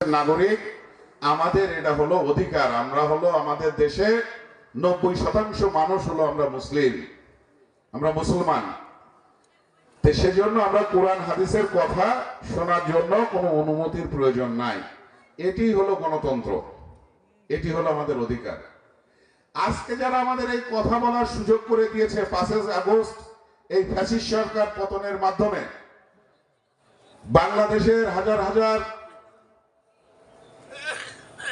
নাগরিক, আমাদের এটা হলো অধিকার। আমরা হলো আমাদের দেশে নব্বই শতাংশ মানুষ হলো আমরা মুসলিম। আমরা মুসলমান। তো সেজন্য আমরা কোরআন, হাদিসের কথা শোনার জন্য কোনো অনুমতির প্রয়োজন নাই। এটি হলো গণতন্ত্র। এটি হলো আমাদের অধিকার। আজকে যারা আমাদের এই কথা বলার সুযোগ করে দিয়েছে, পাঁচই আগস্ট, এই ফ্যাসিস সরকার পতনের মাধ্যমে, বাংলাদেশের হাজার হাজার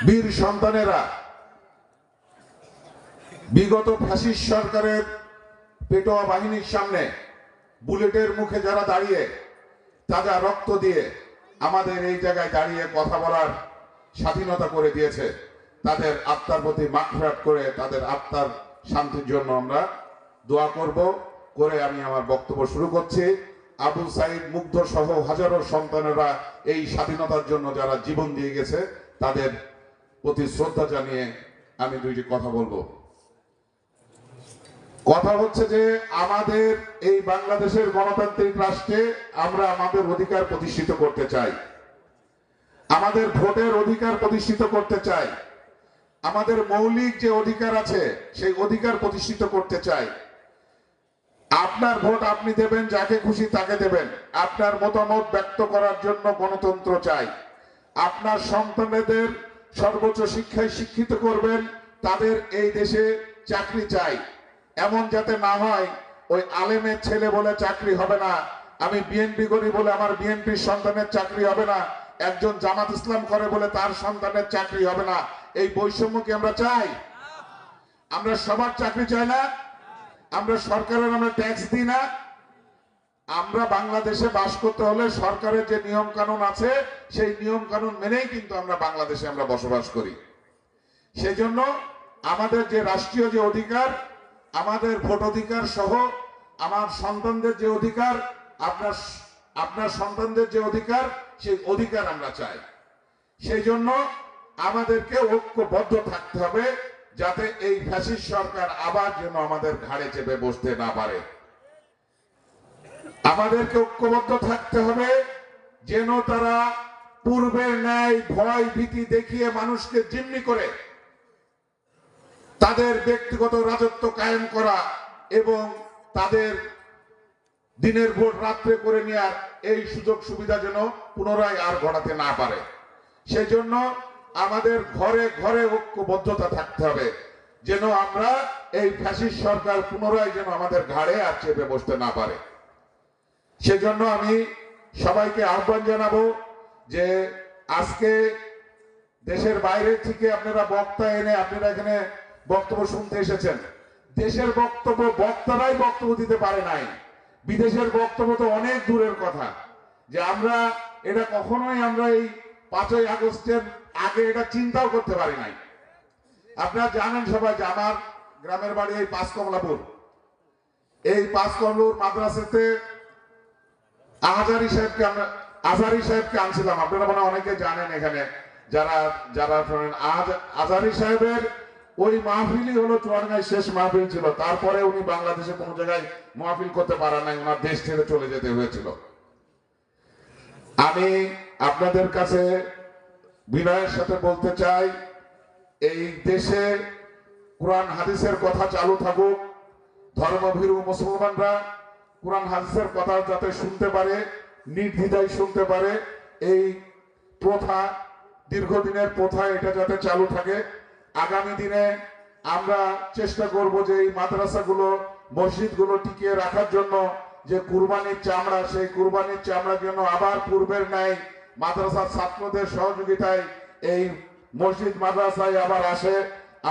বীর সন্তানেরা, বিগত ফ্যাসিস্ট সরকারের পেটোয়া বাহিনীর সামনে বুলেটের মুখে যারা দাঁড়িয়ে তাজা রক্ত দিয়ে আমাদের এই জায়গায় দাঁড়িয়ে কথা বলার স্বাধীনতা করে দিয়েছে, তাদের আত্মার প্রতি মাখরাট করে তাদের আত্মার শান্তির জন্য আমরা দোয়া করব, করে আমি আমার বক্তব্য শুরু করছি। আবু সাইদ মুগ্ধ সহ হাজারো সন্তানেরা এই স্বাধীনতার জন্য যারা জীবন দিয়ে গেছে, তাদের প্রতি শ্রদ্ধা জানিয়ে আমি দুইটি কথা বলব। কথা হচ্ছে যে, আমাদের এই বাংলাদেশের গণতান্ত্রিক রাষ্ট্রে আমরা আমাদের অধিকার প্রতিষ্ঠিত করতে চাই। আমাদের ভোটের অধিকার প্রতিষ্ঠিত করতে চাই। আমাদের মৌলিক যে অধিকার আছে, সেই অধিকার প্রতিষ্ঠিত করতে চাই। আপনার ভোট আপনি দেবেন, যাকে খুশি তাকে দেবেন। আপনার মতামত ব্যক্ত করার জন্য গণতন্ত্র চাই। আপনার সন্তানদের সর্বোচ্চ শিক্ষায় শিক্ষিত করবেন, তাদের এই দেশে চাকরি চাই। এমন যাতে না হয়, ওই আলেমের ছেলে বলে চাকরি হবে না, আমি বিএনপি করি বলে আমার বিএনপির সন্তানের চাকরি হবে না, একজন জামাত ইসলাম করে বলে তার সন্তানের চাকরি হবে না, এই বৈষম্য কি আমরা চাই? আমরা সবার চাকরি চাই না? আমরা সরকারের আমরা ট্যাক্স দিই না? আমরা বাংলাদেশে বাস করতে হলে সরকারের যে নিয়ম কানুন আছে, সেই নিয়ম কানুন মেনেই কিন্তু আমরা বাংলাদেশে আমরা বসবাস করি। সেই জন্য আমাদের যে রাষ্ট্রীয় যে অধিকার, আমাদের ভোট অধিকার সহ আমার সন্তানদের যে অধিকার, আপনার আপনার সন্তানদের যে অধিকার, সেই অধিকার আমরা চাই। সেই জন্য আমাদেরকে ঐক্যবদ্ধ থাকতে হবে, যাতে এই ফ্যাসিস্ট সরকার আবার যেন আমাদের ঘাড়ে চেপে বসতে না পারে। আমাদেরকে ঐক্যবদ্ধ থাকতে হবে, যেন তারা পূর্বের ন্যায়, ভয়, ভীতি দেখিয়ে মানুষকে জিম্মি করে। তাদের ব্যক্তিগত রাজত্ব কায়েম করা এবং তাদের দিনের ভোট রাত্রে করে নেওয়ার এই সুযোগ সুবিধা যেন পুনরায় আর ঘটাতে না পারে। সেই জন্য আমাদের ঘরে ঘরে ঐক্যবদ্ধতা থাকতে হবে, যেন আমরা এই ফ্যাসিস্ট সরকার পুনরায় যেন আমাদের ঘাড়ে আর চেপে বসতে না পারে। সেজন্য আমি সবাইকে আহ্বান জানাব যে আজকে দেশের বাইরে থেকে আপনারা বক্তা এনে আপনারা এখানে বক্তব্য শুনতে এসেছেন। দেশের বক্তব্য, বক্তারাই বক্তব্য দিতে পারে নাই। বিদেশের বক্তব্য তো অনেক দূরের কথা। যে আমরা, এটা কখনোই আমরা এই পাঁচই আগস্টের আগে এটা চিন্তাও করতে পারি নাই। আপনারা জানেন সবাই যে আমার গ্রামের বাড়ি এই পাঁচ কমলাপুর এই পাঁচ মাদ্রাসাতে আহাজারি সাহেবকে আমরা, আজারি সাহেবকে আনছিলাম। আপনারা মনে অনেকে জানেন এখানে। যারা যারা শোনেন আজ, আজারি সাহেবের ওই মাহফিলই হলো চুয়াডাঙ্গায় শেষ মাহফিল ছিল। তারপরে উনি বাংলাদেশে কোনো জায়গায় মাহফিল করতে পারেন নাই। ওনার দেশ ছেড়ে চলে যেতে হয়েছিল। আমি আপনাদের কাছে বিনয়ের সাথে বলতে চাই, এই দেশে কোরআন, হাদিসের কথা চালু থাকুক। ধর্মভীরু মুসলমানরা কোরআন হাদিসের কথা যাতে শুনতে পারে, নির্দ্বিধায় শুনতে পারে, এই প্রথা দীর্ঘদিনের প্রথা এটা যাতে চালু থাকে। আগামী দিনে আমরা চেষ্টা করব যে এই মাদ্রাসাগুলো, মসজিদগুলো টিকিয়ে রাখার জন্য যে কুরবানির চামড়া, সেই কুরবানির চামড়ার জন্য আবার পূর্বের ন্যায় মাদ্রাসার ছাত্রদের সহযোগিতায় এই মসজিদ, মাদ্রাসায় আবার আসে।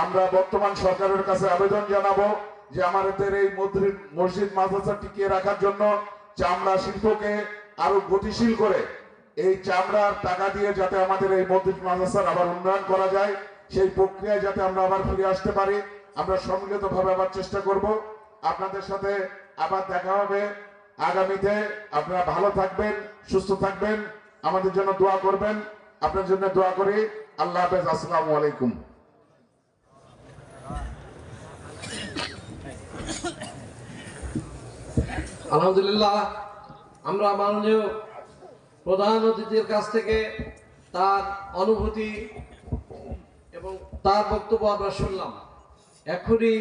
আমরা বর্তমান সরকারের কাছে আবেদন জানাব। যে আমাদের এই মসজিদ, মাদ্রাসা টিকিয়ে রাখার জন্য চামড়া শিল্পকে আরও গতিশীল করে এই চামড়ার টাকা দিয়ে যাতে আমাদের এই মসজিদ মাদ্রাসার আবার উন্নয়ন করা যায়, সেই প্রক্রিয়ায় যাতে আমরা আবার ফিরে আসতে পারি, আমরা সম্মিলিত ভাবে আবার চেষ্টা করব। আপনাদের সাথে আবার দেখা হবে। আগামীতে আপনারা ভালো থাকবেন, সুস্থ থাকবেন। আমাদের জন্য দোয়া করবেন। আপনার জন্য দোয়া করি। আল্লাহ হাফেজ। আসসালামু আলাইকুম। আলহামদুলিল্লাহ, আমরা মাননীয় প্রধান অতিথির কাছ থেকে তার অনুভূতি এবং তার বক্তব্য আমরা শুনলাম। এখনই